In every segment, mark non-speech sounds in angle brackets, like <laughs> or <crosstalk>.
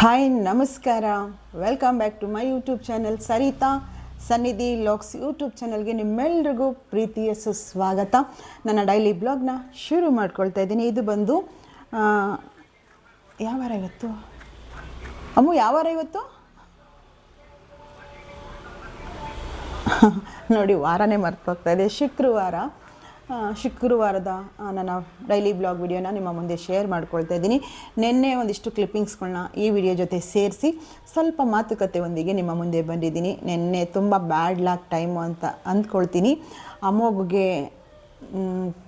Hi, ನಮಸ್ಕಾರ. Welcome back to my YouTube channel Saritha Sannidhi LOX YouTube ಚಾನಲ್ಗೆ ನಿಮ್ಮೆಲ್ರಿಗೂ ಪ್ರೀತಿಯ ಸುಸ್ವಾಗತ. ನನ್ನ ಡೈಲಿ ಬ್ಲಾಗ್ನ ಶುರು ಮಾಡ್ಕೊಳ್ತಾ ಇದ್ದೀನಿ. ಇದು ಬಂದು ಯಾವಾರ ಯಾವ ವಾರ ಇವತ್ತು? ಅಮ್ಮು ಯಾವಾರ ಇವತ್ತು? <laughs> ನೋಡಿ, ವಾರನೇ ಮರ್ತೋಗ್ತಾ ಇದೆ. ಶುಕ್ರವಾರ. ಶುಕ್ರವಾರದ ನಾನು ಡೈಲಿ ಬ್ಲಾಗ್ ವಿಡಿಯೋನ ನಿಮ್ಮ ಮುಂದೆ ಶೇರ್ ಮಾಡ್ಕೊಳ್ತಾ ಇದ್ದೀನಿ. ನಿನ್ನೆ ಒಂದಿಷ್ಟು ಕ್ಲಿಪ್ಪಿಂಗ್ಸ್ಗಳನ್ನ ಈ ವಿಡಿಯೋ ಜೊತೆ ಸೇರಿಸಿ ಸ್ವಲ್ಪ ಮಾತುಕತೆ ಒಂದಿಗೆ ನಿಮ್ಮ ಮುಂದೆ ಬಂದಿದ್ದೀನಿ. ನಿನ್ನೆ ತುಂಬ ಬ್ಯಾಡ್ ಲಾಕ್ ಟೈಮು ಅಂತ ಅಂದ್ಕೊಳ್ತೀನಿ. ಅಮ್ಮೋಗಿಗೆ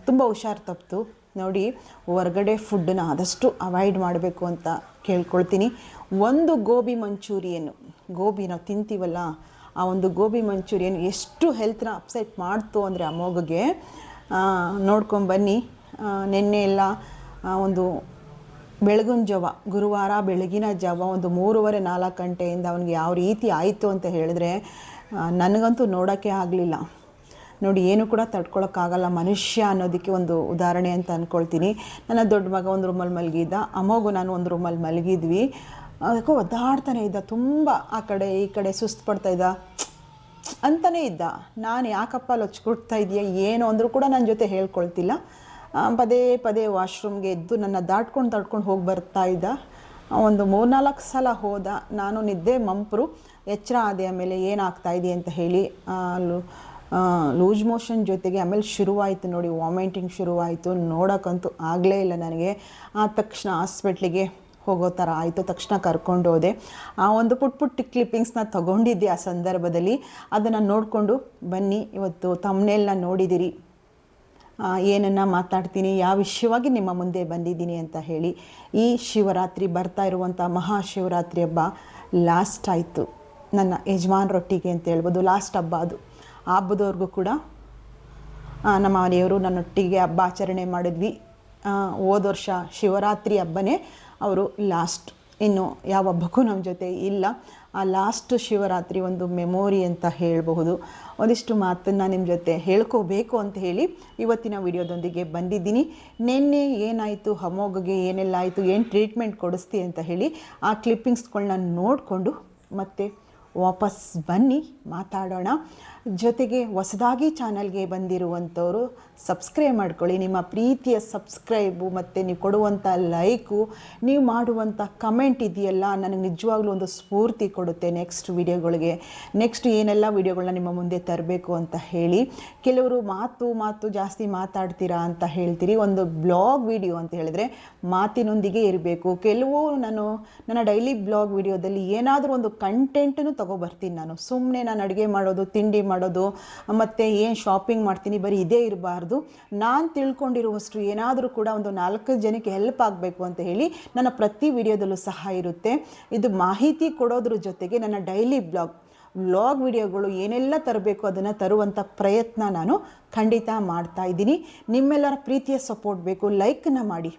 ತುಂಬ ಹುಷಾರು ತಪ್ಪಿತು ನೋಡಿ, ಹೊರಗಡೆ ಫುಡ್ಡನ್ನ ಆದಷ್ಟು ಅವಾಯ್ಡ್ ಮಾಡಬೇಕು ಅಂತ ಕೇಳ್ಕೊಳ್ತೀನಿ. ಒಂದು ಗೋಬಿ ಮಂಚೂರಿಯನ್ನು, ಗೋಬಿ ನಾವು ತಿಂತೀವಲ್ಲ, ಆ ಒಂದು ಗೋಬಿ ಮಂಚೂರಿಯನ್ ಎಷ್ಟು ಹೆಲ್ತ್ನ ಅಪ್ಸೆಟ್ ಮಾಡ್ತು ಅಂದರೆ ಅಮ್ಮೋಗಿಗೆ ನೋಡ್ಕೊಂಬನ್ನಿ ನಿನ್ನೆ ಎಲ್ಲ ಒಂದು ಬೆಳಗಿನ ಜಾವ, ಗುರುವಾರ ಬೆಳಗಿನ ಜಾವ ಒಂದು ಮೂರುವರೆ ನಾಲ್ಕು ಗಂಟೆಯಿಂದ ಅವನಿಗೆ ಯಾವ ರೀತಿ ಆಯಿತು ಅಂತ ಹೇಳಿದ್ರೆ ನನಗಂತೂ ನೋಡೋಕ್ಕೆ ಆಗಲಿಲ್ಲ. ನೋಡಿ, ಏನು ಕೂಡ ತಡ್ಕೊಳಕ್ಕಾಗಲ್ಲ ಮನುಷ್ಯ ಅನ್ನೋದಕ್ಕೆ ಒಂದು ಉದಾಹರಣೆ ಅಂತ ಅಂದ್ಕೊಳ್ತೀನಿ ನನ್ನ ದೊಡ್ಡ ಮಗ ಒಂದು ರೂಮಲ್ಲಿ ಮಲಗಿದ್ದ, ಅಮ್ಮಗೂ ನಾನು ಒಂದು ರೂಮಲ್ಲಿ ಮಲಗಿದ್ವಿ. ಅದಕ್ಕೂ ಒದ್ದಾಡ್ತಾನೆ ಇದ್ದ, ತುಂಬ ಆ ಕಡೆ ಈ ಕಡೆ ಸುಸ್ತು ಪಡ್ತಾ ಇದ್ದ. ಅಂತಲೇ ಇದ್ದ. ನಾನು ಯಾಕಪ್ಪ ಲೊಚ್ಕೊಡ್ತಾ ಇದೆಯಾ ಏನು ಅಂದರೂ ಕೂಡ ನನ್ನ ಜೊತೆ ಹೇಳ್ಕೊಳ್ತಿಲ್ಲ. ಪದೇ ಪದೇ ವಾಶ್ರೂಮ್ಗೆ ಎದ್ದು ನನ್ನ ದಾಟ್ಕೊಂಡು ದಾಟ್ಕೊಂಡು ಹೋಗಿ ಬರ್ತಾ ಇದ್ದ. ಒಂದು ಮೂರ್ನಾಲ್ಕು ಸಲ ಹೋದ. ನಾನು ನಿದ್ದೆ ಮಂಪರು, ಎಚ್ಚರ ಆದೆ ಆಮೇಲೆ ಏನಾಗ್ತಾ ಇದೆ ಅಂತ ಹೇಳಿ ಲೂಸ್ ಮೋಷನ್ ಜೊತೆಗೆ ಆಮೇಲೆ ಶುರುವಾಯಿತು ನೋಡಿ, ವಾಮಿಟಿಂಗ್ ಶುರುವಾಯಿತು. ನೋಡೋಕ್ಕಂತೂ ಆಗಲೇ ಇಲ್ಲ ನನಗೆ. ಆ ತಕ್ಷಣ ಹಾಸ್ಪಿಟ್ಲಿಗೆ ಹೋಗೋ ಥರ ಆಯಿತು, ತಕ್ಷಣ ಕರ್ಕೊಂಡು ಹೋದೆ. ಆ ಒಂದು ಪುಟ್ ಪುಟ್ಟ ಕ್ಲಿಪ್ಪಿಂಗ್ಸ್ನ ತೊಗೊಂಡಿದ್ದೆ ಆ ಸಂದರ್ಭದಲ್ಲಿ. ಅದನ್ನು ನೋಡಿಕೊಂಡು, ಬನ್ನಿ, ಇವತ್ತು ತಮ್ಮನೆಲ್ಲ ನೋಡಿದಿರಿ. ಏನನ್ನು ಮಾತಾಡ್ತೀನಿ, ಯಾವ ವಿಷಯವಾಗಿ ನಿಮ್ಮ ಮುಂದೆ ಬಂದಿದ್ದೀನಿ ಅಂತ ಹೇಳಿ. ಈ ಶಿವರಾತ್ರಿ ಬರ್ತಾ ಇರುವಂಥ ಮಹಾಶಿವರಾತ್ರಿ ಹಬ್ಬ ಲಾಸ್ಟ್ ಆಯಿತು. ನನ್ನ ಯಜಮಾನ್ರೊಟ್ಟಿಗೆ ಅಂತ ಹೇಳ್ಬೋದು ಲಾಸ್ಟ್ ಹಬ್ಬ ಅದು. ಆ ಹಬ್ಬದವ್ರಿಗೂ ಕೂಡ ನಮ್ಮ ಮನೆಯವರು ನನ್ನೊಟ್ಟಿಗೆ ಹಬ್ಬ ಆಚರಣೆ ಮಾಡಿದ್ವಿ. ಹೋದ ವರ್ಷ ಶಿವರಾತ್ರಿ ಹಬ್ಬನೇ ಅವರು ಲಾಸ್ಟ್ ಇನ್ನು ಯಾವ ಹಬ್ಬಕ್ಕೂ ನಮ್ಮ ಜೊತೆ ಇಲ್ಲ. ಆ ಲಾಸ್ಟ್ ಶಿವರಾತ್ರಿ ಒಂದು ಮೆಮೊರಿ ಅಂತ ಹೇಳಬಹುದು. ಒಂದಿಷ್ಟು ಮಾತನ್ನು ನಿಮ್ಮ ಜೊತೆ ಹೇಳ್ಕೋಬೇಕು ಅಂತ ಹೇಳಿ ಇವತ್ತಿನ ವಿಡಿಯೋದೊಂದಿಗೆ ಬಂದಿದ್ದೀನಿ. ನಿನ್ನೆ ಏನಾಯಿತು? ಹಮೋಗಗೆ ಏನೆಲ್ಲ ಆಯಿತು? ಏನು ಟ್ರೀಟ್ಮೆಂಟ್ ಕೊಡಿಸ್ತಿ ಅಂತ ಹೇಳಿ ಆ ಕ್ಲಿಪ್ಪಿಂಗ್ಸ್ಗಳನ್ನ ನೋಡಿಕೊಂಡು ಮತ್ತೆ ವಾಪಸ್ ಬನ್ನಿ. ಮಾತಾಡೋಣ. ಜೊತೆಗೆ ಹೊಸದಾಗಿ ಚಾನಲ್ಗೆ ಬಂದಿರುವಂಥವರು ಸಬ್ಸ್ಕ್ರೈಬ್ ಮಾಡ್ಕೊಳ್ಳಿ. ನಿಮ್ಮ ಪ್ರೀತಿಯ ಸಬ್ಸ್ಕ್ರೈಬು ಮತ್ತು ನೀವು ಕೊಡುವಂಥ ಲೈಕು, ನೀವು ಮಾಡುವಂಥ ಕಮೆಂಟ್ ಇದೆಯಲ್ಲ, ನನಗೆ ನಿಜವಾಗ್ಲೂ ಒಂದು ಸ್ಫೂರ್ತಿ ಕೊಡುತ್ತೆ ನೆಕ್ಸ್ಟ್ ವಿಡಿಯೋಗಳಿಗೆ. ನೆಕ್ಸ್ಟ್ ಏನೆಲ್ಲ ವಿಡಿಯೋಗಳನ್ನ ನಿಮ್ಮ ಮುಂದೆ ತರಬೇಕು ಅಂತ ಹೇಳಿ. ಕೆಲವರು ಮಾತು ಮಾತು ಜಾಸ್ತಿ ಮಾತಾಡ್ತೀರಾ ಅಂತ ಹೇಳ್ತೀರಿ. ಒಂದು ಬ್ಲಾಗ್ ವಿಡಿಯೋ ಅಂತ ಹೇಳಿದ್ರೆ ಮಾತಿನೊಂದಿಗೆ ಇರಬೇಕು. ಕೆಲವು ನಾನು, ನನ್ನ ಡೈಲಿ ಬ್ಲಾಗ್ ವಿಡಿಯೋದಲ್ಲಿ ಏನಾದರೂ ಒಂದು ಕಂಟೆಂಟನ್ನು ತಗೊಬರ್ತೀನಿ ನಾನು. ಸುಮ್ಮನೆ ನಾನು ಅಡುಗೆ ಮಾಡೋದು, ತಿಂಡಿ ಮಾಡೋದು, ಮತ್ತು ಏನು ಶಾಪಿಂಗ್ ಮಾಡ್ತೀನಿ ಬರೀ ಇದೇ ಇರಬಾರ್ದು. ನಾನು ತಿಳ್ಕೊಂಡಿರುವಷ್ಟು ಏನಾದರೂ ಕೂಡ ಒಂದು ನಾಲ್ಕು ಜನಕ್ಕೆ ಹೆಲ್ಪ್ ಆಗಬೇಕು ಅಂತ ಹೇಳಿ ನನ್ನ ಪ್ರತಿ ವಿಡಿಯೋದಲ್ಲೂ ಸಹ ಇರುತ್ತೆ. ಇದು ಮಾಹಿತಿ ಕೊಡೋದ್ರ ಜೊತೆಗೆ ನನ್ನ ಡೈಲಿ ಬ್ಲಾಗ್ ವ್ಲಾಗ್ ವಿಡಿಯೋಗಳು ಏನೆಲ್ಲ ತರಬೇಕು ಅದನ್ನು ತರುವಂಥ ಪ್ರಯತ್ನ ನಾನು ಖಂಡಿತ ಮಾಡ್ತಾ ಇದ್ದೀನಿ. ನಿಮ್ಮೆಲ್ಲರ ಪ್ರೀತಿಯ ಸಪೋರ್ಟ್ ಬೇಕು ಲೈಕ್ನ ಮಾಡಿ.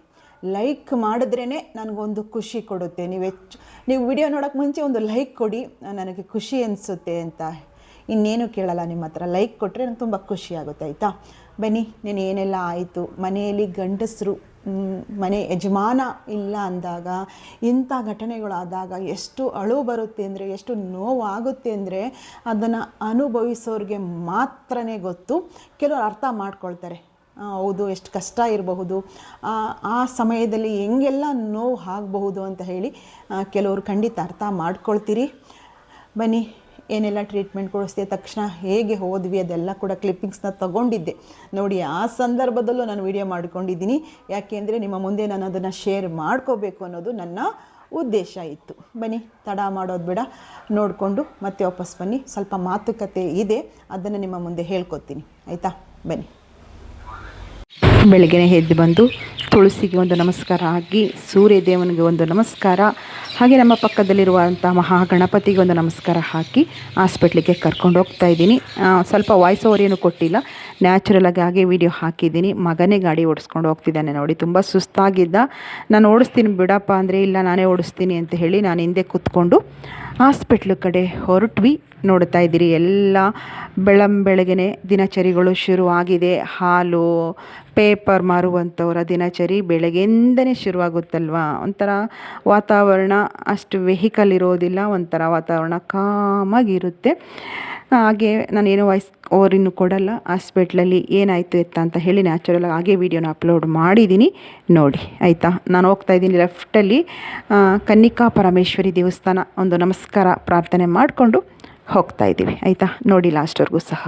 ಲೈಕ್ ಮಾಡಿದ್ರೇ ನನಗೊಂದು ಖುಷಿ ಕೊಡುತ್ತೆ. ನೀವು ಹೆಚ್ಚು, ನೀವು ವಿಡಿಯೋ ನೋಡೋಕ್ಕೆ ಮುಂಚೆ ಒಂದು ಲೈಕ್ ಕೊಡಿ, ನನಗೆ ಖುಷಿ ಅನಿಸುತ್ತೆ ಅಂತ. ಇನ್ನೇನು ಕೇಳಲ್ಲ, ನಿಮ್ಮ ಹತ್ರ ಲೈಕ್ ಕೊಟ್ಟರೆ ನಂಗೆ ತುಂಬ ಖುಷಿ ಆಗುತ್ತೆ, ಆಯಿತಾ? ಬನ್ನಿ, ನೀನು ಏನೆಲ್ಲ ಆಯಿತು? ಮನೆಯಲ್ಲಿ ಗಂಡಸರು ಮನೆ ಯಜಮಾನ ಇಲ್ಲ ಅಂದಾಗ, ಇಂಥ ಘಟನೆಗಳಾದಾಗ ಎಷ್ಟು ಅಳು ಬರುತ್ತೆ ಅಂದರೆ, ಎಷ್ಟು ನೋವಾಗುತ್ತೆ ಅಂದರೆ, ಅದನ್ನು ಅನುಭವಿಸೋರಿಗೆ ಮಾತ್ರನೇ ಗೊತ್ತು. ಕೆಲವರು ಅರ್ಥ ಮಾಡ್ಕೊಳ್ತಾರೆ. ಹೌದು, ಎಷ್ಟು ಕಷ್ಟ ಇರಬಹುದು. ಆ ಸಮಯದಲ್ಲಿ ಹೆಂಗೆಲ್ಲ ನೋವು ಆಗಬಹುದು ಅಂತ ಹೇಳಿ ಕೆಲವರು ಖಂಡಿತ ಅರ್ಥ ಮಾಡ್ಕೊಳ್ತೀರಿ. ಬನ್ನಿ, ಏನೆಲ್ಲ ಟ್ರೀಟ್ಮೆಂಟ್ ಕೊಡಿಸ್ತೀವಿ ತಕ್ಷಣ ಹೇಗೆ ಹೋದ್ವಿ, ಅದೆಲ್ಲ ಕೂಡ ಕ್ಲಿಪ್ಪಿಂಗ್ಸ್ನ ತಗೊಂಡಿದ್ದೆ. ನೋಡಿ, ಆ ಸಂದರ್ಭದಲ್ಲೂ ನಾನು ವಿಡಿಯೋ ಮಾಡ್ಕೊಂಡಿದ್ದೀನಿ. ಯಾಕೆಂದರೆ ನಿಮ್ಮ ಮುಂದೆ ನಾನು ಅದನ್ನು ಶೇರ್ ಮಾಡ್ಕೋಬೇಕು ಅನ್ನೋದು ನನ್ನ ಉದ್ದೇಶ ಇತ್ತು. ಬನ್ನಿ, ತಡ ಮಾಡೋದು ಬೇಡ. ನೋಡಿಕೊಂಡು ಮತ್ತೆ ವಾಪಸ್ ಬನ್ನಿ. ಸ್ವಲ್ಪ ಮಾತುಕತೆ ಇದೆ, ಅದನ್ನು ನಿಮ್ಮ ಮುಂದೆ ಹೇಳ್ಕೊತೀನಿ. ಆಯಿತಾ? ಬನ್ನಿ. ಬೆಳಗ್ಗೆನೆ ಎದ್ದು ಬಂದು ತುಳಸಿಗೆ ಒಂದು ನಮಸ್ಕಾರ ಹಾಕಿ ಸೂರ್ಯ ದೇವನಿಗೆ ಒಂದು ನಮಸ್ಕಾರ. ಹಾಗೆ ನಮ್ಮ ಪಕ್ಕದಲ್ಲಿರುವಂಥ ಮಹಾಗಣಪತಿಗೆ ಒಂದು ನಮಸ್ಕಾರ ಹಾಕಿ ಹಾಸ್ಪಿಟ್ಲಿಗೆ ಕರ್ಕೊಂಡು ಹೋಗ್ತಾ ಇದ್ದೀನಿ. ಸ್ವಲ್ಪ ವಾಯ್ಸ್ ಓವರ್ ಏನು ಕೊಟ್ಟಿಲ್ಲ. ನ್ಯಾಚುರಲ್ ಆಗಿ ಹಾಗೆ ವಿಡಿಯೋ ಹಾಕಿದ್ದೀನಿ. ಮಗನೇ ಗಾಡಿ ಓಡಿಸ್ಕೊಂಡು ಹೋಗ್ತಿದ್ದಾನೆ ನೋಡಿ. ತುಂಬ ಸುಸ್ತಾಗಿದ್ದ. ನಾನು ಓಡಿಸ್ತೀನಿ ಬಿಡಪ್ಪ ಅಂದರೆ ಇಲ್ಲ, ನಾನೇ ಓಡಿಸ್ತೀನಿ ಅಂತ ಹೇಳಿ ನಾನು ಹಿಂದೆ ಕೂತ್ಕೊಂಡು ಹಾಸ್ಪಿಟ್ಲ್ ಕಡೆ ಹೊರಟ್ವಿ. ನೋಡ್ತಾ ಇದ್ದೀರಿ, ಎಲ್ಲ ಬೆಳಂಬೆಳಗ್ಗೆ ದಿನಚರಿಗಳು ಶುರುವಾಗಿದೆ ಹಾಲು ಪೇಪರ್ ಮಾರುವಂಥವರ ದಿನಚರಿ ಬೆಳಗ್ಗೆಯಿಂದನೇ ಶುರುವಾಗುತ್ತಲ್ವಾ? ಒಂಥರ ವಾತಾವರಣ ಅಷ್ಟು ವೆಹಿಕಲ್ ಇರೋದಿಲ್ಲ, ಒಂಥರ ವಾತಾವರಣ ಕಾಮಾಗಿರುತ್ತೆ. ಹಾಗೆ ನಾನೇನು ವಾಯ್ಸ್ ಓವರಿನ್ನು ಕೊಡಲ್ಲ ಹಾಸ್ಪಿಟ್ಲಲ್ಲಿ ಏನಾಯಿತು, ಎತ್ತ ಅಂತ ಹೇಳಿ ನ್ಯಾಚುರಲ್ ಹಾಗೆ ವೀಡಿಯೋನ ಅಪ್ಲೋಡ್ ಮಾಡಿದ್ದೀನಿ ನೋಡಿ, ಆಯಿತಾ? ನಾನು ಹೋಗ್ತಾ ಇದ್ದೀನಿ ಲೆಫ್ಟಲ್ಲಿ ಕನ್ನಿಕಾ ಪರಮೇಶ್ವರಿ ದೇವಸ್ಥಾನ. ಒಂದು ನಮಸ್ಕಾರ, ಪ್ರಾರ್ಥನೆ ಮಾಡಿಕೊಂಡು ಹೋಗ್ತಾ ಇದ್ದೀವಿ. ಆಯಿತಾ? ನೋಡಿ ಲಾಸ್ಟ್ವರೆಗೂ ಸಹ.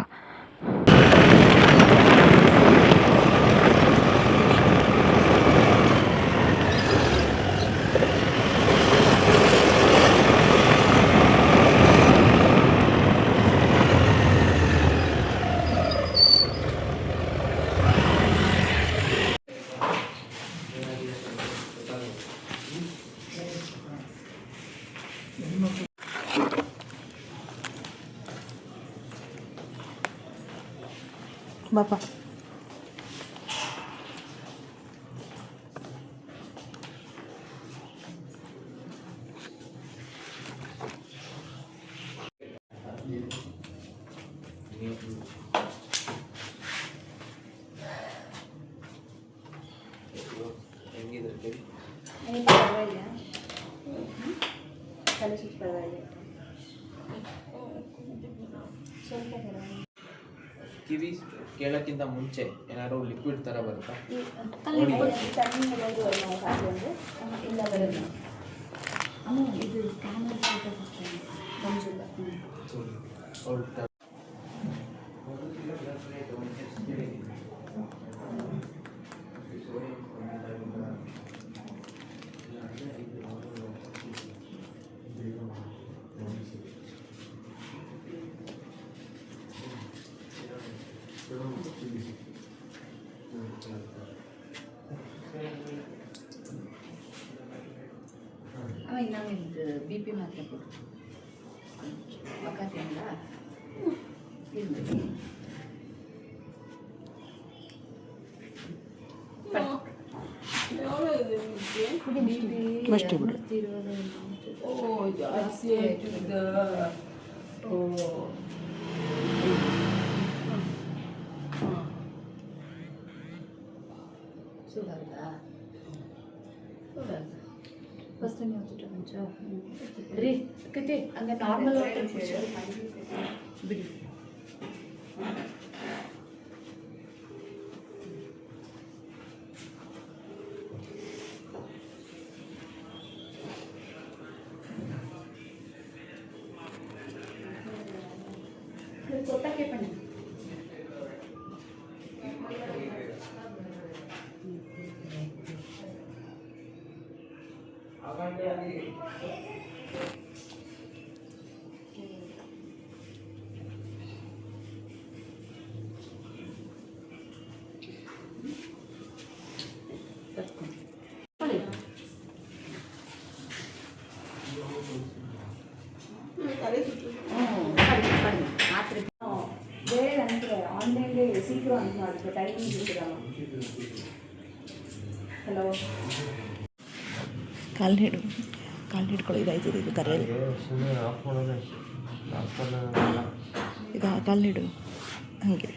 ಕಿವಿ ಕೇಳೋಕ್ಕಿಂತ ಮುಂಚೆ ಏನಾದ್ರು ಲಿಕ್ವಿಡ್ ಥರ ಬರುತ್ತಾ? ಆಮೇಲೆ ಬಿ ಪಿ ಮಾತ್ರ ಕೊಡು ಮಕ್ಕ ತಿಂದ ಅಷ್ಟೇ ಬಿಡು ಸುಧಾರ್ದ ಸುಧಾರ್ದ ಫಸ್ಟ್ ಟೈಮ್ ಯಾವತ್ತು ಮುಂಚ ರೀ ಕತೆ ಹಂಗೆ ನಾರ್ಮಲ್ ವಾಟರ್ ಬಿಡಿ சீக்கிரம் அனுப்பினாரு இப்போ டைமிங் கொடுக்குறாங்க ஹலோ கல்லிடும் ಕಾಲು ಹಿಡ್ಕೊಳ್ಳಿ ಇದಾಯ್ತದೆ ಇದು ಕರೆಯಲ್ಲಿ. ಇದು ಕಾಲು ಹಿಡು ಹಾಗೆ.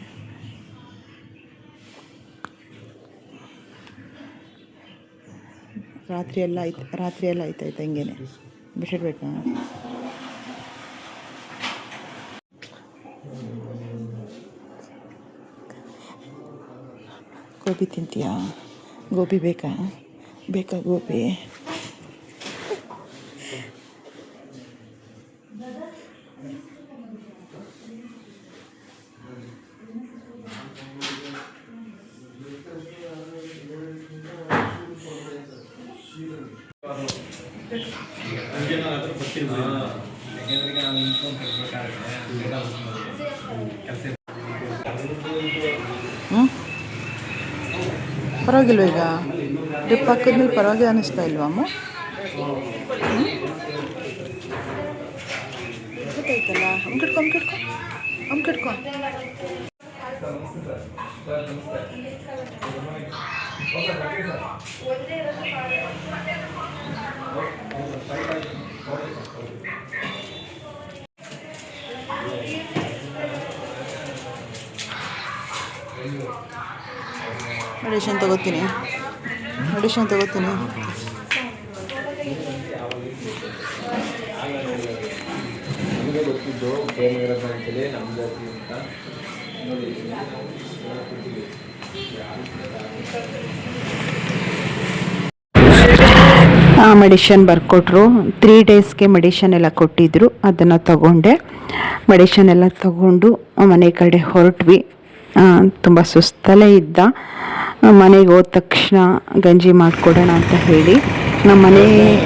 ರಾತ್ರಿ ಎಲ್ಲ ಆಯ್ತು ರಾತ್ರಿ ಎಲ್ಲ ಆಯ್ತಾಯ್ತು ಹಂಗೇನೆ? ಬಿಸಿಡ್ಬೇಕು ಗೋಬಿ ತಿಂತೀಯಾ? ಗೋಬಿ ಬೇಕಾ? ಬೇಕಾ ಗೋಬಿ? ಹ್ಞೂ ಪರವಾಗಿಲ್ವ ಈಗ? ಡ್ರಿಪ್ ಹಾಕಿದ್ಮೇಲೆ ಪರವಾಗಿ ಅನ್ನಿಸ್ತಾ ಇಲ್ವಾ ಅಮ್ಮ? ಗೊತ್ತಾಯ್ತಲ್ಲ ಒಂದೇ ಹಮ್ಕಿಡ್ಕೊ ಹಮ್ಕಿಡ್ಕೊ ಮೆಡಿಷನ್ ತಗೋತೀನಿ ಮೆಡಿಷನ್ ತಗೋತೀನಿ ನಮಗೆ ತಗೋತೀನಿ. ಮೆಡಿಷನ್ ತಗೋತೀನಿ. ಆ ಮೆಡಿಷನ್ ಬರ್ಕೊಟ್ರು. ತ್ರೀ ಡೇಸ್ಗೆ ಮೆಡಿಷನ್ ಎಲ್ಲ ಕೊಟ್ಟಿದ್ದರು ಅದನ್ನು ತಗೊಂಡೆ. ಮೆಡಿಷನ್ ಎಲ್ಲ ತಗೊಂಡು ಮನೆ ಕಡೆ ಹೊರಟ್ವಿ. ತುಂಬ ಸುಸ್ತಲೇ ಇದ್ದ. ಮನೆಗೆ ಹೋದ ತಕ್ಷಣ ಗಂಜಿ ಮಾಡಿಕೊಡೋಣ ಅಂತ ಹೇಳಿ. ನಮ್ಮ ಮನೆ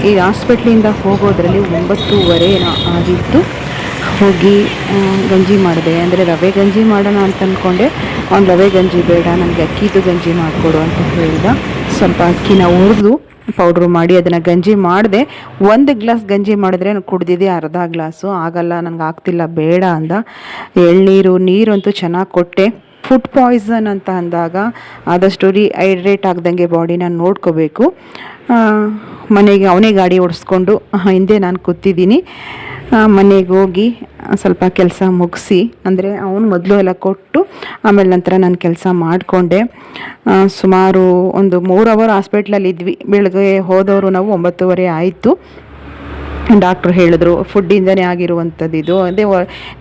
ಈ ಹಾಸ್ಪಿಟ್ಲಿಂದ ಹೋಗೋದ್ರಲ್ಲಿ ಒಂಬತ್ತೂವರೆ ಆಗಿತ್ತು. ಹೋಗಿ ಗಂಜಿ ಮಾಡಿದೆ. ಅಂದರೆ ರವೆ ಗಂಜಿ ಮಾಡೋಣ ಅಂತ ಅಂದ್ಕೊಂಡೆ ಅವ್ನು ರವೆ ಗಂಜಿ ಬೇಡ, ನನಗೆ ಅಕ್ಕಿದು ಗಂಜಿ ಮಾಡಿಕೊಡು ಅಂತ ಹೇಳಿದ. ಸ್ವಲ್ಪ ಅಕ್ಕಿನ ಹುರಿದು ಪೌಡ್ರು ಮಾಡಿ ಅದನ್ನು ಗಂಜಿ ಮಾಡಿದೆ. ಒಂದು ಗ್ಲಾಸ್ ಗಂಜಿ ಮಾಡಿದ್ರೆ ನಾನು ಕುಡ್ದಿದ್ದೆ ಅರ್ಧ ಗ್ಲಾಸು. ಆಗಲ್ಲ, ನನಗೆ ಆಗ್ತಿಲ್ಲ, ಬೇಡ ಅಂದ. ಎಳ್ನೀರು, ನೀರಂತೂ ಚೆನ್ನಾಗಿ ಕೊಟ್ಟೆ. ಫುಡ್ ಪಾಯ್ಸನ್ ಅಂತ ಅಂದಾಗ ಆದಷ್ಟು ರಿಹೈಡ್ರೇಟ್ ಆಗ್ದಂಗೆ ಬಾಡಿನ ನೋಡ್ಕೋಬೇಕು. ಮನೆಗೆ ಅವನೇ ಗಾಡಿ ಓಡಿಸ್ಕೊಂಡು ಹಿಂದೆ ನಾನು ಕೂತಿದ್ದೀನಿ. ಮನೆಗೆ ಹೋಗಿ ಸ್ವಲ್ಪ ಕೆಲಸ ಮುಗಿಸಿ, ಅಂದರೆ ಅವನು ಮೊದಲು ಎಲ್ಲ ಕೊಟ್ಟು, ಆಮೇಲೆ ನಂತರ ನಾನು ಕೆಲಸ ಮಾಡಿಕೊಂಡೆ. ಸುಮಾರು ಒಂದು ಮೂರು ಅವರ್ ಹಾಸ್ಪಿಟ್ಲಲ್ಲಿ ಇದ್ವಿ. ಬೆಳಗ್ಗೆ ಹೋದವರು ನಾವು ಒಂಬತ್ತುವರೆ ಆಯಿತು. ಡಾಕ್ಟ್ರು ಹೇಳಿದ್ರು ಫುಡ್ಡಿಂದನೇ ಆಗಿರುವಂಥದ್ದು ಇದು. ಅದೇ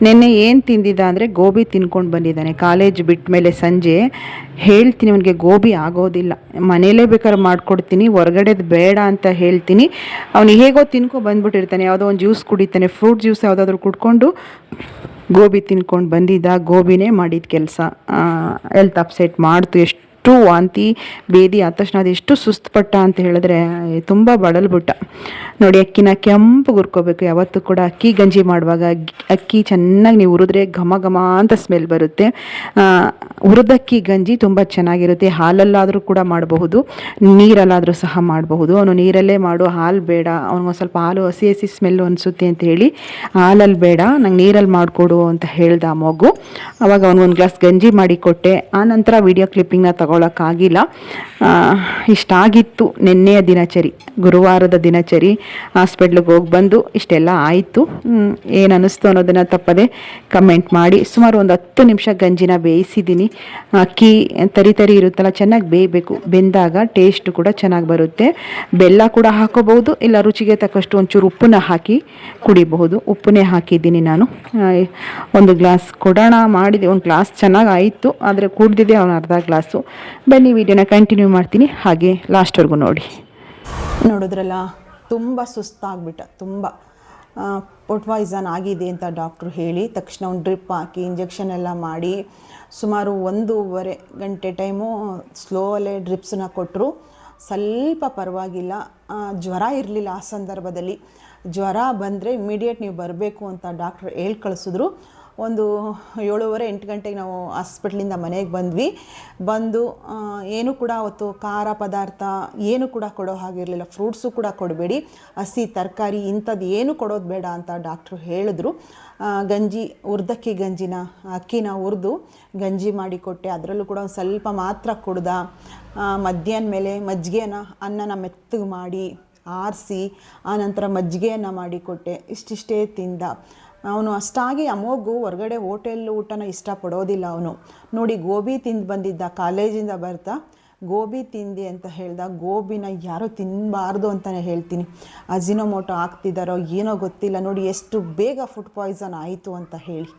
ನಿನ್ನೆ ಏನು ತಿಂದಿದ್ದ ಅಂದರೆ ಗೋಬಿ ತಿನ್ಕೊಂಡು ಬಂದಿದ್ದಾನೆ. ಕಾಲೇಜ್ ಬಿಟ್ಟ ಮೇಲೆ ಸಂಜೆ ಹೇಳ್ತೀನಿ ಅವನಿಗೆ, ಗೋಬಿ ಆಗೋದಿಲ್ಲ. ಮನೇಲೇ ಬೇಕಾದ್ರೆ ಮಾಡಿಕೊಡ್ತೀನಿ, ಹೊರಗಡೆದು ಬೇಡ ಅಂತ ಹೇಳ್ತೀನಿ. ಅವನು ಹೇಗೋ ತಿನ್ಕೊ ಬಂದ್ಬಿಟ್ಟಿರ್ತಾನೆ. ಯಾವುದೋ ಒಂದು ಜ್ಯೂಸ್ ಕುಡಿತಾನೆ. ಫ್ರೂಟ್ ಜ್ಯೂಸ್ ಯಾವುದಾದ್ರೂ ಕುಡ್ಕೊಂಡು ಗೋಬಿ ತಿನ್ಕೊಂಡು ಬಂದಿದ್ದ. ಗೋಬಿನೇ ಮಾಡಿದ ಕೆಲಸ. ಹೆಲ್ತ್ ಅಪ್ಸೆಟ್ ಮಾಡ್ತು. ಎಷ್ಟು ಎಷ್ಟು ವಾಂತಿ ಬೇದಿ ಆದ ತಕ್ಷಣ ಅದೆಷ್ಟು ಸುಸ್ತಪಟ್ಟ ಅಂತ ಹೇಳಿದ್ರೆ ತುಂಬ ಬಳಲ್ಬಿಟ್ಟ. ನೋಡಿ, ಅಕ್ಕಿನ ಕೆಂಪು ಗುರ್ಕೋಬೇಕು. ಯಾವತ್ತೂ ಕೂಡ ಅಕ್ಕಿ ಗಂಜಿ ಮಾಡುವಾಗ ಅಕ್ಕಿ ಚೆನ್ನಾಗಿ ನೀವು ಹುರಿದ್ರೆ ಘಮ ಘಮ ಅಂತ ಸ್ಮೆಲ್ ಬರುತ್ತೆ. ಹುರಿದಕ್ಕಿ ಗಂಜಿ ತುಂಬ ಚೆನ್ನಾಗಿರುತ್ತೆ. ಹಾಲಲ್ಲಾದರೂ ಕೂಡ ಮಾಡಬಹುದು. ನೀರಲ್ಲಾದರೂ ಸಹ ಮಾಡಬಹುದು. ಅವನು ನೀರಲ್ಲೇ ಮಾಡು ಹಾಲು ಬೇಡ. ಅವ್ನಿಗೆ ಸ್ವಲ್ಪ ಹಾಲು ಹಸಿ ಹಸಿ ಸ್ಮೆಲ್ ಅನಿಸುತ್ತೆ ಅಂತ ಹೇಳಿ ಹಾಲಲ್ಲಿ ಬೇಡ. ನಂಗೆ ನೀರಲ್ಲಿ ಮಾಡಿಕೊಡು ಅಂತ ಹೇಳ್ದ ಮಗು. ಅವಾಗ ಅವನಿಗೊಂದು ಗ್ಲಾಸ್ ಗಂಜಿ ಮಾಡಿ ಕೊಟ್ಟೆ. ಆ ನಂತರ ವಿಡಿಯೋ ಕ್ಲಿಪ್ಪಿಂಗ್ನ ತಗೊಳಕ್ಕಾಗಿಲ್ಲ ಆ, ಇಷ್ಟಾಗಿತ್ತು ನಿನ್ನೆಯ ದಿನಚರಿ ಗುರುವಾರದ ದಿನಚರಿ ಹಾಸ್ಪಿಟ್ಲಿಗೆ ಹೋಗಿ ಬಂದು ಇಷ್ಟೆಲ್ಲ ಆಯಿತು. ಏನು ಅನ್ನಿಸ್ತು ಅನ್ನೋದನ್ನು ತಪ್ಪದೆ ಕಮೆಂಟ್ ಮಾಡಿ. ಸುಮಾರು ಒಂದು ಹತ್ತು ನಿಮಿಷ ಗಂಜಿನ ಬೇಯಿಸಿದ್ದೀನಿ ಅಕ್ಕಿ ತರಿ ತರಿ ಇರುತ್ತಲ್ಲ ಚೆನ್ನಾಗಿ ಬೇಯಬೇಕು. ಬೆಂದಾಗ ಟೇಸ್ಟ್ ಕೂಡ ಚೆನ್ನಾಗಿ ಬರುತ್ತೆ. ಬೆಲ್ಲ ಕೂಡ ಹಾಕೋಬಹುದು ಇಲ್ಲ ರುಚಿಗೆ ತಕ್ಕಷ್ಟು ಒಂಚೂರು ಉಪ್ಪನ್ನ ಹಾಕಿ ಕುಡಿಬಹುದು. ಉಪ್ಪನ್ನೇ ಹಾಕಿದ್ದೀನಿ ನಾನು. ಒಂದು ಗ್ಲಾಸ್ ಕೊಡೋಣ ಮಾಡಿದೆ. ಒಂದು ಗ್ಲಾಸ್ ಚೆನ್ನಾಗಿ ಆಯಿತು ಆದರೆ ಕುಡ್ದಿದೆ ಅವನು ಅರ್ಧ ಗ್ಲಾಸು. ಬನ್ನಿ ವಿಡಿಯೋನ ಕಂಟಿನ್ಯೂ ಮಾಡ್ತೀನಿ. ಹಾಗೆ ಲಾಸ್ಟ್ವರೆಗೂ ನೋಡಿ. ನೋಡಿದ್ರಲ್ಲ ತುಂಬ ಸುಸ್ತಾಗ್ಬಿಟ್ಟ, ತುಂಬ. ಫುಡ್ ಪಾಯ್ಸನ್ ಆಗಿದೆ ಅಂತ ಡಾಕ್ಟ್ರು ಹೇಳಿ. ತಕ್ಷಣ ಒಂದು ಡ್ರಿಪ್ ಹಾಕಿ ಇಂಜೆಕ್ಷನ್ ಎಲ್ಲ ಮಾಡಿ, ಸುಮಾರು ಒಂದೂವರೆ ಗಂಟೆ ಟೈಮು ಸ್ಲೋಲೇ ಡ್ರಿಪ್ಸನ್ನ ಕೊಟ್ಟರು ಸ್ವಲ್ಪ ಪರವಾಗಿಲ್ಲ. ಜ್ವರ ಇರಲಿಲ್ಲ ಆ ಸಂದರ್ಭದಲ್ಲಿ. ಜ್ವರ ಬಂದರೆ ಇಮಿಡಿಯೇಟ್ ನೀವು ಬರಬೇಕು ಅಂತ ಡಾಕ್ಟ್ರು ಹೇಳಿ ಕಳಿಸಿದ್ರು ಒಂದು ಏಳುವರೆ, ಎಂಟು ಗಂಟೆಗೆ ನಾವು ಹಾಸ್ಪಿಟ್ಲಿಂದ ಮನೆಗೆ ಬಂದ್ವಿ. ಬಂದು ಏನು ಕೂಡ ಅವತ್ತು ಖಾರ ಪದಾರ್ಥ ಏನು ಕೂಡ ಕೊಡೋ ಹಾಗಿರಲಿಲ್ಲ ಫ್ರೂಟ್ಸು ಕೂಡ ಕೊಡಬೇಡಿ. ಹಸಿ ತರಕಾರಿ ಇಂಥದ್ದು ಏನು ಕೊಡೋದು ಬೇಡ ಅಂತ ಡಾಕ್ಟ್ರು ಹೇಳಿದ್ರು. ಗಂಜಿ, ಉರ್ದಕ್ಕಿ ಗಂಜಿನ ಅಕ್ಕಿನ ಹುರಿದು ಗಂಜಿ ಮಾಡಿ ಕೊಟ್ಟೆ. ಅದರಲ್ಲೂ ಕೂಡ ಒಂದು ಸ್ವಲ್ಪ ಮಾತ್ರ ಕುಡ್ದ ಮಧ್ಯಾಹ್ನ ಮೇಲೆ ಮಜ್ಜಿಗೆನ, ಅನ್ನನ ಮೆತ್ತಗೆ ಮಾಡಿ ಆರಿಸಿ ಆನಂತರ ಮಜ್ಜಿಗೆಯನ್ನು ಮಾಡಿಕೊಟ್ಟೆ ಇಷ್ಟಿಷ್ಟೇ ತಿಂದ. ಅವನು ಅಷ್ಟಾಗಿ ಅಮೋಗು ಹೊರಗಡೆ ಹೋಟೆಲ್ ಊಟನ ಇಷ್ಟಪಡೋದಿಲ್ಲ ಅವನು. ನೋಡಿ, ಗೋಬಿ ತಿಂದು ಬಂದಿದ್ದ ಕಾಲೇಜಿಂದ ಬರ್ತಾ ಗೋಬಿ ತಿಂದೆ ಅಂತ ಹೇಳ್ದ, ಗೋಬಿನ ಯಾರೋ ತಿನ್ನಬಾರ್ದು ಅಂತಲೇ ಹೇಳ್ತೀನಿ. ಅಜಿನೋಮೋಟೊ ಹಾಕ್ತಿದ್ದಾರೋ ಏನೋ ಗೊತ್ತಿಲ್ಲ, ನೋಡಿ ಎಷ್ಟು ಬೇಗ ಫುಡ್ ಪಾಯ್ಸನ್ ಆಯಿತು ಅಂತ ಹೇಳಿ.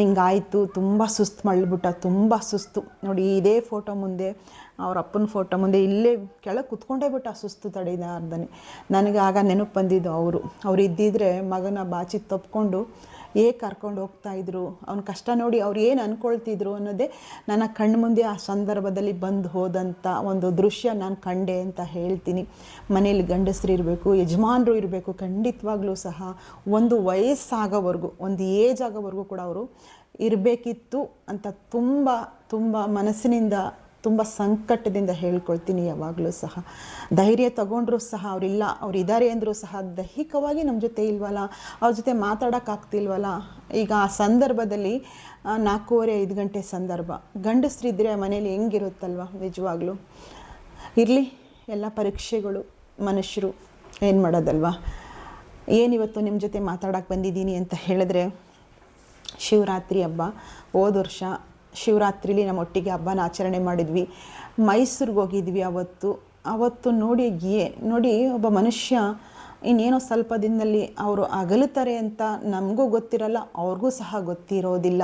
ಹಿಂಗಾಯಿತು, ತುಂಬ ಸುಸ್ತು ಮಳ್ಬಿಟ್ಟ, ತುಂಬ ಸುಸ್ತು. ನೋಡಿ, ಇದೇ ಫೋಟೋ ಮುಂದೆ ಅವ್ರ ಅಪ್ಪನ ಫೋಟೋ ಮುಂದೆ ಇಲ್ಲೇ ಕೆಳಗೆ ಕುತ್ಕೊಂಡೇ ಆ ಸುಸ್ತು ತಡೆದಾರ್ದನೆ ನನಗೆ ಆಗ ನೆನಪು ಬಂದಿದ್ದು ಅವರು. ಅವ್ರು ಇದ್ದಿದ್ರೆ ಮಗನ ಬಾಚಿ ತಪ್ಕೊಂಡು ಹೇಗೆ ಕರ್ಕೊಂಡು ಹೋಗ್ತಾಯಿದ್ರು ಅವ್ನ ಕಷ್ಟ ನೋಡಿ ಅವ್ರು ಏನು ಅಂದ್ಕೊಳ್ತಿದ್ರು ಅನ್ನೋದೇ ನನ್ನ ಕಣ್ಣು ಮುಂದೆ ಆ ಸಂದರ್ಭದಲ್ಲಿ ಬಂದು ಹೋದಂಥ ಒಂದು ದೃಶ್ಯ ನಾನು ಕಂಡೆ ಅಂತ ಹೇಳ್ತೀನಿ. ಮನೇಲಿ ಗಂಡಸರು ಇರಬೇಕು, ಯಜಮಾನರು ಇರಬೇಕು, ಖಂಡಿತವಾಗ್ಲೂ ಸಹ ಒಂದು ವಯಸ್ಸಾಗೋವರೆಗೂ, ಒಂದು ಏಜ್ ಆಗೋವರೆಗೂ ಕೂಡ ಅವರು ಇರಬೇಕಿತ್ತು ಅಂತ ತುಂಬ ತುಂಬ ಮನಸ್ಸಿನಿಂದ ತುಂಬ ಸಂಕಟದಿಂದ ಹೇಳ್ಕೊಳ್ತೀನಿ ಯಾವಾಗಲೂ ಸಹ. ಧೈರ್ಯ ತಗೊಂಡ್ರೂ ಸಹ ಅವರಿಲ್ಲ ಅವ್ರು ಇದ್ದಾರೆ ಅಂದರೂ ಸಹ ದೈಹಿಕವಾಗಿ ನಮ್ಮ ಜೊತೆ ಇಲ್ವಲ್ಲ ಅವ್ರ ಜೊತೆ ಮಾತಾಡೋಕ್ಕಾಗ್ತಿಲ್ವಲ್ಲ ಈಗ ಆ ಸಂದರ್ಭದಲ್ಲಿ ಆ, ನಾಲ್ಕೂವರೆ ಐದು ಗಂಟೆ ಸಂದರ್ಭ. ಗಂಡಸರಿದ್ದರೆ ಮನೇಲಿ ಹೆಂಗಿರುತ್ತಲ್ವ ನಿಜವಾಗ್ಲೂ? ಇರಲಿ ಎಲ್ಲ ಪರೀಕ್ಷೆಗಳು ಮನುಷ್ಯರು ಏನು ಮಾಡೋದಲ್ವಾ? ಏನಿವತ್ತು ನಿಮ್ಮ ಜೊತೆ ಮಾತಾಡೋಕ್ಕೆ ಬಂದಿದ್ದೀನಿ ಅಂತ ಹೇಳಿದ್ರೆ ಶಿವರಾತ್ರಿ ಹಬ್ಬ ಹೋದ ವರ್ಷ ಶಿವರಾತ್ರಿಲಿ ನಮ್ಮ ಒಟ್ಟಿಗೆ ಹಬ್ಬನ ಆಚರಣೆ ಮಾಡಿದ್ವಿ. ಮೈಸೂರಿಗೆ ಹೋಗಿದ್ವಿ ಅವತ್ತು. ಅವತ್ತು ನೋಡಿ ಏ, ನೋಡಿ ಒಬ್ಬ ಮನುಷ್ಯ ಇನ್ನೇನೋ ಸ್ವಲ್ಪ ದಿನದಲ್ಲಿ ಅವರು ಅಗಲುತ್ತಾರೆ ಅಂತ ನಮಗೂ ಗೊತ್ತಿರಲ್ಲ, ಅವ್ರಿಗೂ ಸಹ ಗೊತ್ತಿರೋದಿಲ್ಲ.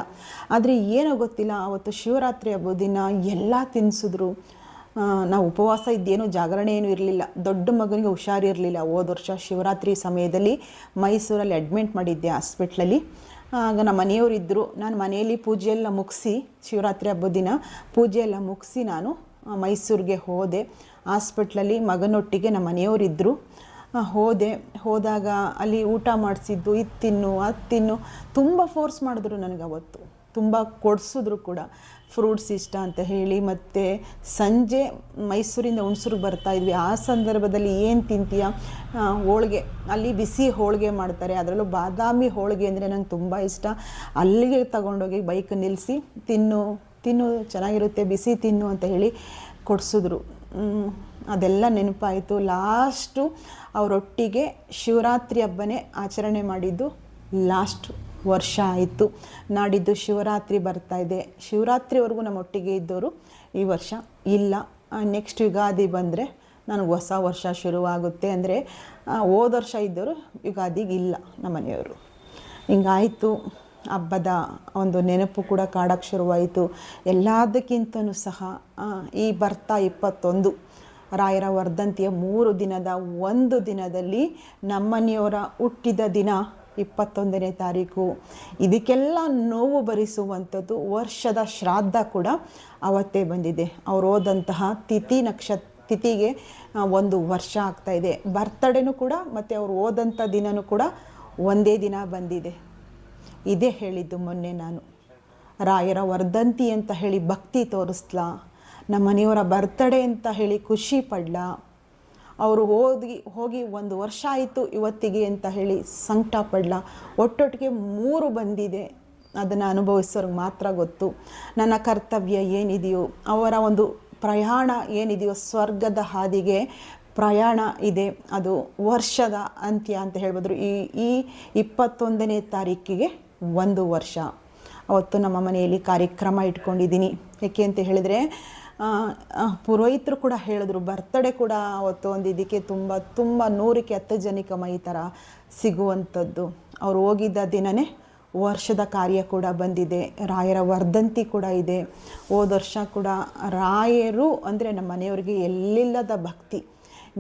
ಆದರೆ ಏನೋ ಗೊತ್ತಿಲ್ಲ, ಅವತ್ತು ಶಿವರಾತ್ರಿ ಹಬ್ಬದ ದಿನ ಎಲ್ಲ ತಿನ್ನಿಸಿದ್ರು ನಾವು ಉಪವಾಸ ಇದ್ದೇನು, ಜಾಗರಣೆ ಏನೂ ಇರಲಿಲ್ಲ. ದೊಡ್ಡ ಮಗನಿಗೆ ಹುಷಾರಿರಲಿಲ್ಲ. ಹೋದ ವರ್ಷ ಶಿವರಾತ್ರಿ ಸಮಯದಲ್ಲಿ ಮೈಸೂರಲ್ಲಿ ಅಡ್ಮಿಟ್ ಮಾಡಿದ್ದೆ ಹಾಸ್ಪಿಟ್ಲಲ್ಲಿ ಆಗ ನಮ್ಮ ಮನೆಯವರಿದ್ದರು ನಾನು ಮನೆಯಲ್ಲಿ ಪೂಜೆಯೆಲ್ಲ ಮುಗಿಸಿ, ಶಿವರಾತ್ರಿ ಹಬ್ಬದ ದಿನ ಪೂಜೆಯೆಲ್ಲ ಮುಗಿಸಿ ನಾನು ಮೈಸೂರಿಗೆ ಹೋದೆ. ಹಾಸ್ಪಿಟ್ಲಲ್ಲಿ ಮಗನೊಟ್ಟಿಗೆ ನಮ್ಮ ಮನೆಯವರಿದ್ದರು ಹೋದೆ. ಹೋದಾಗ ಅಲ್ಲಿ ಊಟ ಮಾಡಿಸಿದ್ದು, ಇದು ತಿನ್ನು, ಅದು ತಿನ್ನು, ತುಂಬ ಫೋರ್ಸ್ ಮಾಡಿದ್ರು ನನಗೆ ಅವತ್ತು ತುಂಬ ಕೊಡಿಸಿದ್ರು ಕೂಡ. ಫ್ರೂಟ್ಸ್ ಇಷ್ಟ ಅಂತ ಹೇಳಿ ಮತ್ತು ಸಂಜೆ ಮೈಸೂರಿಂದ ಹುಣಸೂರಿಗೆ ಬರ್ತಾ ಇದ್ವಿ. ಆ ಸಂದರ್ಭದಲ್ಲಿ ಏನು ತಿಂತೀಯ? ಹೋಳಿಗೆ. ಅಲ್ಲಿ ಬಿಸಿ ಹೋಳಿಗೆ ಮಾಡ್ತಾರೆ. ಅದರಲ್ಲೂ ಬಾದಾಮಿ ಹೋಳಿಗೆ ಅಂದರೆ ನಂಗೆ ತುಂಬ ಇಷ್ಟ. ಅಲ್ಲಿಗೆ ತಗೊಂಡೋಗಿ ಬೈಕ್ ನಿಲ್ಲಿಸಿ ತಿನ್ನು ತಿನ್ನು, ಚೆನ್ನಾಗಿರುತ್ತೆ, ಬಿಸಿ ತಿನ್ನು ಅಂತ ಹೇಳಿ ಕೊಡಿಸಿದ್ರು. ಅದೆಲ್ಲ ನೆನಪಾಯಿತು. ಲಾಸ್ಟು ಅವರೊಟ್ಟಿಗೆ ಶಿವರಾತ್ರಿ ಹಬ್ಬನೇ ಆಚರಣೆ ಮಾಡಿದ್ದು ಲಾಸ್ಟ್ ವರ್ಷ ಆಯಿತು. ನಾಡಿದ್ದು ಶಿವರಾತ್ರಿ ಬರ್ತಾ ಇದೆ. ಶಿವರಾತ್ರಿವರೆಗೂ ನಮ್ಮೊಟ್ಟಿಗೆ ಇದ್ದವರು ಈ ವರ್ಷ ಇಲ್ಲ. ನೆಕ್ಸ್ಟ್ ಯುಗಾದಿ ಬಂದರೆ ನನಗೆ ಹೊಸ ವರ್ಷ ಶುರುವಾಗುತ್ತೆ ಅಂದರೆ ಹೋದ ವರ್ಷ ಇದ್ದವರು ಯುಗಾದಿಗೆ ಇಲ್ಲ ನಮ್ಮ ಮನೆಯವರು ಹಿಂಗಾಯಿತು. ಹಬ್ಬದ ಒಂದು ನೆನಪು ಕೂಡ ಕಾಡಕ್ಕೆ ಶುರುವಾಯಿತು. ಎಲ್ಲದಕ್ಕಿಂತನೂ ಸಹ ಈ ಬರ್ತಾ ಇಪ್ಪತ್ತೊಂದು ರಾಯರ ವರ್ಧಂತಿಯ ಮೂರು ದಿನದ ಒಂದು ದಿನದಲ್ಲಿ ನಮ್ಮನೆಯವರ ಹುಟ್ಟಿದ ದಿನ ಇಪ್ಪತ್ತೊಂದನೇ ತಾರೀಕು. ಇದಕ್ಕೆಲ್ಲ ನೋವು ಭರಿಸುವಂಥದ್ದು ವರ್ಷದ ಶ್ರಾದ್ದ ಕೂಡ ಅವತ್ತೇ ಬಂದಿದೆ. ಅವ್ರು ಹೋದಂತಹ ತಿಥಿ ನಕ್ಷತ್ರ ತಿಥಿಗೆ ಒಂದು ವರ್ಷ ಆಗ್ತಾ ಇದೆ. ಬರ್ತಡೇನೂ ಕೂಡ ಮತ್ತು ಅವ್ರು ಹೋದಂಥ ದಿನವೂ ಕೂಡ ಒಂದೇ ದಿನ ಬಂದಿದೆ. ಇದೇ ಹೇಳಿದ್ದು ಮೊನ್ನೆ ನಾನು. ರಾಯರ ವರ್ಧಂತಿ ಅಂತ ಹೇಳಿ ಭಕ್ತಿ ತೋರಿಸ್ಲಾ. ನಮ್ಮ ಮನೆಯವರ ಬರ್ತಡೇ ಅಂತ ಹೇಳಿ ಖುಷಿ ಪಡ್ಲಾ. ಅವರು ಹೋಗಿ ಹೋಗಿ ಒಂದು ವರ್ಷ ಆಯಿತು ಇವತ್ತಿಗೆ ಅಂತ ಹೇಳಿ ಸಂಕಟ ಪಡಲ. ಒಟ್ಟೊಟ್ಟಿಗೆ ಮೂರು ಬಂದಿದೆ. ಅದನ್ನು ಅನುಭವಿಸೋರಿಗೆ ಮಾತ್ರ ಗೊತ್ತು. ನನ್ನ ಕರ್ತವ್ಯ ಏನಿದೆಯೋ, ಅವರ ಒಂದು ಪ್ರಯಾಣ ಏನಿದೆಯೋ, ಸ್ವರ್ಗದ ಹಾದಿಗೆ ಪ್ರಯಾಣ ಇದೆ. ಅದು ವರ್ಷದ ಅಂತ್ಯ ಅಂತ ಹೇಳ್ಬೋದ್ರು, ಈ ಈ ಇಪ್ಪತ್ತೊಂದನೇ ತಾರೀಕಿಗೆ ಒಂದು ವರ್ಷ. ಅವತ್ತು ನಮ್ಮ ಮನೆಯಲ್ಲಿ ಕಾರ್ಯಕ್ರಮ ಇಟ್ಕೊಂಡಿದ್ದೀನಿ. ಏಕೆ ಅಂತ ಹೇಳಿದರೆ ಪುರೋಹಿತರು ಕೂಡ ಹೇಳಿದ್ರು, ಬರ್ತಡೇ ಕೂಡ ಅವತ್ತು ಒಂದು ಇದಕ್ಕೆ ತುಂಬ ತುಂಬ ನೂರಕ್ಕೆ ಹತ್ತು ಜನಕ್ಕೆ ಮೈ ಥರ ಸಿಗುವಂಥದ್ದು. ಅವ್ರು ಹೋಗಿದ್ದ ದಿನವೇ ವರ್ಷದ ಕಾರ್ಯ ಕೂಡ ಬಂದಿದೆ, ರಾಯರ ವರ್ಧಂತಿ ಕೂಡ ಇದೆ. ಹೋದ ವರ್ಷ ಕೂಡ ರಾಯರು ಅಂದರೆ ನಮ್ಮ ಮನೆಯವರಿಗೆ ಎಲ್ಲಿಲ್ಲದ ಭಕ್ತಿ.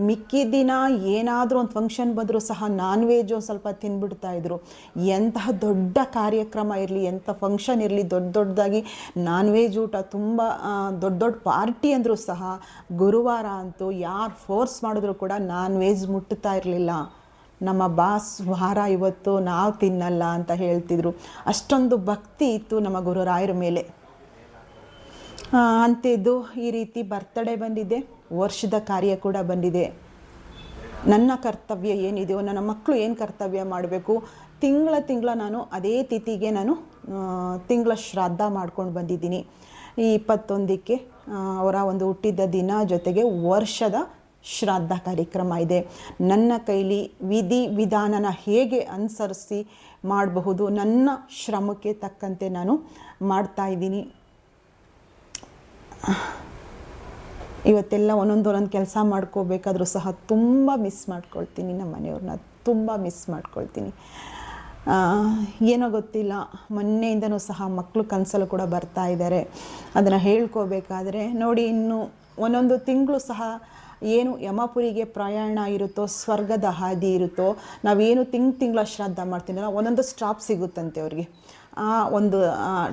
ಮಿಕ್ಕಿ ದಿನ ಏನಾದರೂ ಒಂದು ಫಂಕ್ಷನ್ ಬಂದರೂ ಸಹ ನಾನ್ ವೆಜ್ ಒಂದು ಸ್ವಲ್ಪ ಇದ್ರು. ಎಂತಹ ದೊಡ್ಡ ಕಾರ್ಯಕ್ರಮ ಇರಲಿ, ಎಂಥ ಫಂಕ್ಷನ್ ಇರಲಿ, ದೊಡ್ಡ ದೊಡ್ಡದಾಗಿ ನಾನ್ ವೆಜ್ ಊಟ ತುಂಬ ದೊಡ್ಡ ದೊಡ್ಡ ಪಾರ್ಟಿ ಅಂದರೂ ಸಹ ಗುರುವಾರ ಅಂತೂ ಯಾರು ಫೋರ್ಸ್ ಮಾಡಿದ್ರು ಕೂಡ ನಾನ್ ವೆಜ್ ಮುಟ್ಟುತ್ತಾ ಇರಲಿಲ್ಲ. ನಮ್ಮ ಬಾಸ್ ವಾರ ಇವತ್ತು ನಾವು ತಿನ್ನಲ್ಲ ಅಂತ ಹೇಳ್ತಿದ್ರು. ಅಷ್ಟೊಂದು ಭಕ್ತಿ ಇತ್ತು ನಮ್ಮ ಗುರುರಾಯರ ಮೇಲೆ. ಅಂತಿದ್ದು ಈ ರೀತಿ ಬರ್ತಡೇ ಬಂದಿದೆ. ವರ್ಷದ ಕಾರ್ಯ ಕೂಡ ಬಂದಿದೆ. ನನ್ನ ಕರ್ತವ್ಯ ಏನಿದೆಯೋ ನನ್ನ ಮಕ್ಕಳು ಏನು ಕರ್ತವ್ಯ ಮಾಡಬೇಕು? ತಿಂಗಳ ತಿಂಗಳ ನಾನು ಅದೇ ತಿಥಿಗೆ ನಾನು ತಿಂಗಳ ಶ್ರಾದ್ದ ಮಾಡ್ಕೊಂಡು ಬಂದಿದ್ದೀನಿ. ಈ ಇಪ್ಪತ್ತೊಂದಕ್ಕೆ ಅವರ ಒಂದು ಹುಟ್ಟಿದ ದಿನ ಜೊತೆಗೆ ವರ್ಷದ ಶ್ರಾದ್ದ ಕಾರ್ಯಕ್ರಮ ಇದೆ. ನನ್ನ ಕೈಲಿ ವಿಧಿ ವಿಧಾನನ ಹೇಗೆ ಅನುಸರಿಸಿ ಮಾಡಬಹುದು, ನನ್ನ ಶ್ರಮಕ್ಕೆ ತಕ್ಕಂತೆ ನಾನು ಮಾಡ್ತಾ ಇದ್ದೀನಿ. ಇವತ್ತೆಲ್ಲ ಒಂದೊಂದು ಒಂದೊಂದು ಕೆಲಸ ಮಾಡ್ಕೋಬೇಕಾದ್ರೂ ಸಹ ತುಂಬ ಮಿಸ್ ಮಾಡ್ಕೊಳ್ತೀನಿ ನಮ್ಮ ಮನೆಯವ್ರನ್ನ, ತುಂಬ ಮಿಸ್ ಮಾಡ್ಕೊಳ್ತೀನಿ. ಏನೋ ಗೊತ್ತಿಲ್ಲ, ಮೊನ್ನೆಯಿಂದನೂ ಸಹ ಮಕ್ಕಳು ಕನಸಲು ಕೂಡ ಬರ್ತಾ ಇದ್ದಾರೆ. ಅದನ್ನು ಹೇಳ್ಕೋಬೇಕಾದ್ರೆ ನೋಡಿ, ಇನ್ನು ಒಂದೊಂದು ತಿಂಗಳು ಸಹ ಏನು ಯಮಪುರಿಗೆ ಪ್ರಯಾಣ ಇರುತ್ತೋ, ಸ್ವರ್ಗದ ಹಾದಿ ಇರುತ್ತೋ, ನಾವೇನು ತಿಂಗ್ ತಿಂಗಳ ಶ್ರಾದ್ದ ಮಾಡ್ತೀನಲ್ಲ, ಒಂದೊಂದು ಸ್ಟಾಪ್ ಸಿಗುತ್ತಂತೆ ಅವ್ರಿಗೆ. ಆ ಒಂದು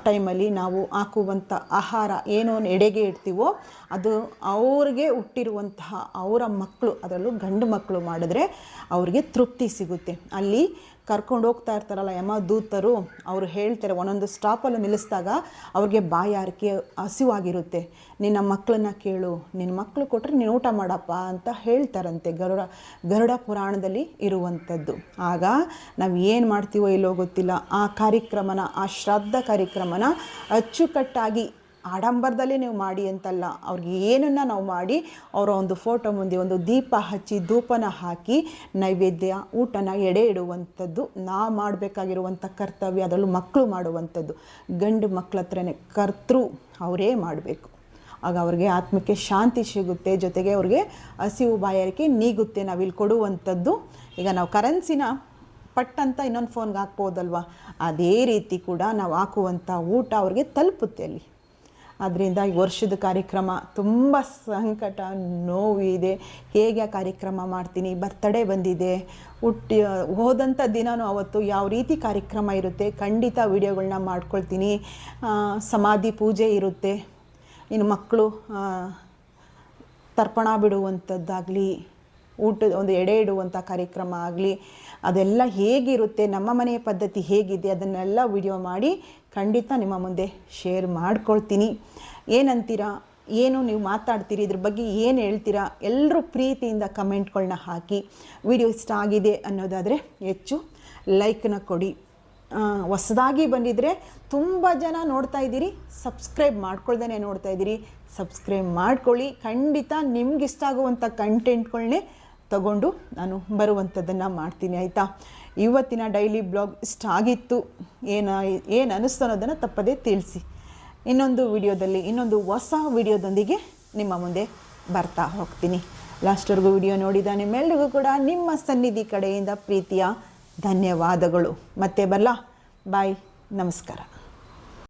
ಟೈಮಲ್ಲಿ ನಾವು ಹಾಕುವಂಥ ಆಹಾರ ಏನು ಎಡೆಗೆ ಇಡ್ತೀವೋ ಅದು ಅವ್ರಿಗೆ ಹುಟ್ಟಿರುವಂತಹ ಅವರ ಮಕ್ಕಳು, ಅದರಲ್ಲೂ ಗಂಡು ಮಕ್ಕಳು ಮಾಡಿದ್ರೆ ಅವ್ರಿಗೆ ತೃಪ್ತಿ ಸಿಗುತ್ತೆ. ಅಲ್ಲಿ ಕರ್ಕೊಂಡು ಹೋಗ್ತಾ ಇರ್ತಾರಲ್ಲ ಯಮ ದೂತರು, ಅವರು ಹೇಳ್ತಾರೆ, ಒಂದೊಂದು ಸ್ಟಾಪಲ್ಲಿ ನಿಲ್ಲಿಸಿದಾಗ ಅವ್ರಿಗೆ ಬಾಯಾರಿಕೆ ಹಸಿವಾಗಿರುತ್ತೆ. ನಿನ್ನ ಮಕ್ಕಳನ್ನ ಕೇಳು, ನಿನ್ನ ಮಕ್ಕಳು ಕೊಟ್ಟರೆ ನೀನು ಊಟ ಮಾಡಪ್ಪ ಅಂತ ಹೇಳ್ತಾರಂತೆ ಗರುಡ ಗರುಡ ಪುರಾಣದಲ್ಲಿ ಇರುವಂಥದ್ದು. ಆಗ ನಾವು ಏನು ಮಾಡ್ತೀವೋ ಇಲ್ಲೋ ಗೊತ್ತಿಲ್ಲ. ಆ ಕಾರ್ಯಕ್ರಮನ, ಆ ಶ್ರಾದ್ದ ಕಾರ್ಯಕ್ರಮನ ಅಚ್ಚುಕಟ್ಟಾಗಿ ಆಡಂಬರದಲ್ಲೇ ನೀವು ಮಾಡಿ ಅಂತಲ್ಲ, ಅವ್ರಿಗೆ ಏನನ್ನು ನಾವು ಮಾಡಿ, ಅವರ ಒಂದು ಫೋಟೋ ಮುಂದೆ ಒಂದು ದೀಪ ಹಚ್ಚಿ, ಧೂಪನ ಹಾಕಿ, ನೈವೇದ್ಯ, ಊಟನ ಎಡೆ ಇಡುವಂಥದ್ದು, ನಾ ಮಾಡಬೇಕಾಗಿರುವಂಥ ಕರ್ತವ್ಯ, ಅದರಲ್ಲೂ ಮಕ್ಕಳು ಮಾಡುವಂಥದ್ದು. ಗಂಡು ಮಕ್ಕಳ ಹತ್ರನೇ ಕರ್ತೃ ಅವರೇ ಮಾಡಬೇಕು. ಆಗ ಅವ್ರಿಗೆ ಆತ್ಮಕ್ಕೆ ಶಾಂತಿ ಸಿಗುತ್ತೆ, ಜೊತೆಗೆ ಅವ್ರಿಗೆ ಹಸಿವು ಬಾಯಾರಿಕೆ ನೀಗುತ್ತೆ. ನಾವಿಲ್ಲಿ ಕೊಡುವಂಥದ್ದು, ಈಗ ನಾವು ಕರೆನ್ಸಿನ ಪಟ್ ಅಂತ ಇನ್ನೊಂದು ಫೋನ್ಗೆ ಹಾಕ್ಬೋದಲ್ವ? ಅದೇ ರೀತಿ ಕೂಡ ನಾವು ಹಾಕುವಂಥ ಊಟ ಅವ್ರಿಗೆ ತಲುಪುತ್ತೆ ಅಲ್ಲಿ. ಅದರಿಂದ ಈ ವರ್ಷದ ಕಾರ್ಯಕ್ರಮ ತುಂಬ ಸಂಕಟ, ನೋವು ಇದೆ. ಹೇಗೆ ಆ ಕಾರ್ಯಕ್ರಮ ಮಾಡ್ತೀನಿ? ಬರ್ತಡೇ ಬಂದಿದೆ. ಹುಟ್ಟಿ ಹೋದಂಥ ದಿನವೂ ಅವತ್ತು ಯಾವ ರೀತಿ ಕಾರ್ಯಕ್ರಮ ಇರುತ್ತೆ? ಖಂಡಿತ ವಿಡಿಯೋಗಳನ್ನ ಮಾಡ್ಕೊಳ್ತೀನಿ. ಸಮಾಧಿ ಪೂಜೆ ಇರುತ್ತೆ. ಇನ್ನು ಮಕ್ಕಳು ತರ್ಪಣ ಬಿಡುವಂಥದ್ದಾಗಲಿ ಊಟದ ಒಂದು ಎಡೆ ಇಡುವಂಥ ಕಾರ್ಯಕ್ರಮ ಆಗಲಿ, ಅದೆಲ್ಲ ಹೇಗಿರುತ್ತೆ? ನಮ್ಮ ಮನೆಯ ಪದ್ಧತಿ ಹೇಗಿದೆ? ಅದನ್ನೆಲ್ಲ ವಿಡಿಯೋ ಮಾಡಿ ಖಂಡಿತ ನಿಮ್ಮ ಮುಂದೆ ಶೇರ್ ಮಾಡ್ಕೊಳ್ತೀನಿ. ಏನಂತೀರಾ? ಏನು ನೀವು ಮಾತಾಡ್ತೀರಿ? ಇದ್ರ ಬಗ್ಗೆ ಏನು ಹೇಳ್ತೀರಾ? ಎಲ್ಲರೂ ಪ್ರೀತಿಯಿಂದ ಕಮೆಂಟ್ಗಳನ್ನ ಹಾಕಿ. ವಿಡಿಯೋ ಇಷ್ಟ ಆಗಿದೆ ಅನ್ನೋದಾದರೆ ಹೆಚ್ಚು ಲೈಕ್ನ ಕೊಡಿ. ಹೊಸದಾಗಿ ಬಂದಿದ್ದರೆ ತುಂಬ ಜನ ನೋಡ್ತಾ ಇದ್ದೀರಿ. ಸಬ್ಸ್ಕ್ರೈಬ್ ಮಾಡ್ಕೊಳ್ದೇ ನೋಡ್ತಾ ಇದ್ದೀರಿ. ಸಬ್ಸ್ಕ್ರೈಬ್ ಮಾಡ್ಕೊಳ್ಳಿ. ಖಂಡಿತ ನಿಮ್ಗೆ ಇಷ್ಟ ಆಗುವಂಥ ಕಂಟೆಂಟ್ಗಳನ್ನೇ ತಗೊಂಡು ನಾನು ಬರುವಂಥದ್ದನ್ನು ಮಾಡ್ತೀನಿ, ಆಯಿತಾ? ಇವತ್ತಿನ ಡೈಲಿ ಬ್ಲಾಗ್ ಇಷ್ಟ ಆಗಿತ್ತು ಏನು ಏನು ಅನ್ನಿಸ್ತು ಅನ್ನೋದನ್ನು ತಪ್ಪದೇ ತಿಳಿಸಿ. ಇನ್ನೊಂದು ವಿಡಿಯೋದಲ್ಲಿ, ಇನ್ನೊಂದು ಹೊಸ ವಿಡಿಯೋದೊಂದಿಗೆ ನಿಮ್ಮ ಮುಂದೆ ಬರ್ತಾ ಹೋಗ್ತೀನಿ. ಲಾಸ್ಟ್ವರೆಗೂ ವಿಡಿಯೋ ನೋಡಿದ ನಿಮ್ಮೆಲ್ಲರಿಗೂ ಕೂಡ ನಿಮ್ಮ ಸನ್ನಿಧಿ ಕಡೆಯಿಂದ ಪ್ರೀತಿಯ ಧನ್ಯವಾದಗಳು. ಮತ್ತೆ ಬರಲಾ? ಬಾಯ್. ನಮಸ್ಕಾರ.